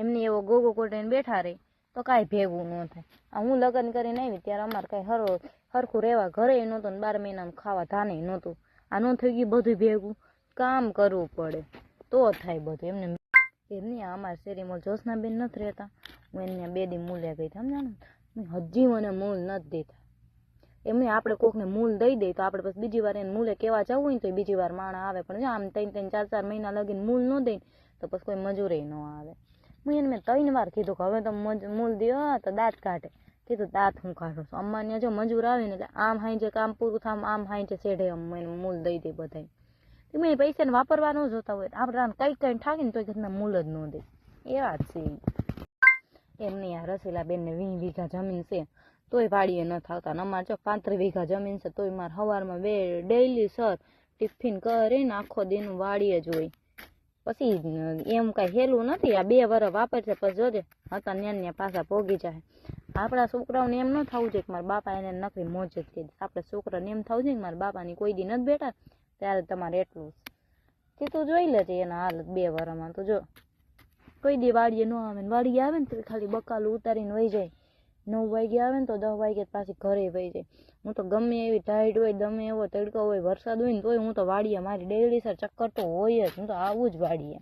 એમને એવો ગોગો કોટીને બેઠા રહે, તો કાંઈ ભેગું ન થાય. હું લગ્ન કરીને આવી ત્યારે અમારે કાંઈ હરો, હરખું રહેવા ઘરે નહોતું ને બાર મહિનામાં ખાવા ધાને નહોતું. આ ન થઈ ગયું બધું ભેગું. કામ કરવું પડે. તો થાય બધું. એમને એમની અમારા શેરીમાં જોશનાબેન નથી રહેતા. હું એમને બે દી મૂલ્યા ગઈ સમજાણું? હજી મને મૂલ નથી દેતા. એમને આપણે કોકને મૂલ દઈ દઈએ તો આપણે પછી બીજી વાર એને મૂલે કેવા જવું હોય ને તો બીજી વાર માણા આવે. પણ જો આમ ત્રણ ત્રણ, ચાર ચાર મહિના લગીને મૂલ ન દે તો પછી કોઈ મજૂરી ન આવે. હું એને મેં ત્રણ વાર કીધું કે હવે તો મજ મૂલ દો તો દાંત કાઢે. કીધું, દાંત હું કાઢું છું. અમાન્ય જો મજૂર આવે ને એટલે આમ હાઈ કામ પૂરું થાય, આમ હાઈ જે શેઢે અમે એને મૂલ દઈ દે બધાય. તો મેં પૈસાને વાપરવા ન જોતા હોય. આપણે આમ કંઈક કંઈ ઠાકી ને તો ઘરના મૂલ જ ન દે. એવા જ છે. એમની આ રસીલા બેનને વીસ વીઘા જમીન છે, તોય વાડીએ ન થતા ને અમારે જો પાંત્રીસ વીઘા જમીન છે, તોય મારે સવારમાં બે, ડેઈલી સર ટિફિન કરીને આખો દિન વાડીએ જ હોય. પછી એમ કાંઈ હેલું નથી. આ બે વર વાપરશે, પછી જોજે. હતા ન્યા ને પાછા ભોગી જાય. આપણા છોકરાઓને એમ ન થવું જોઈએ કે મારા બાપા એને નકરી મોજ જ કરી આપણે છોકરાને એમ થવું જોઈએ કે મારા બાપાની કોઈ દી નથી બેઠા. ત્યારે તમારે એટલું તે તું જોઈ લેજે એના હાલત બે વરમાં તો જો, કોઈ દી વાડીએ ન આવે ને વાડીએ આવે ને તો ખાલી બકાલું ઉતારીને વહી જાય. નવ વાગે આવે ને તો દસ વાગે પાછી ઘરે વહી જાય. હું તો ગમે એવી ટાઈટ હોય ગમે એવો તડકો હોય, વરસાદ હોય ને તોય હું તો વાડીએ મારી ડેલી સર ચક્કર તો હોય જ. હું તો આવું જ વાડીએ.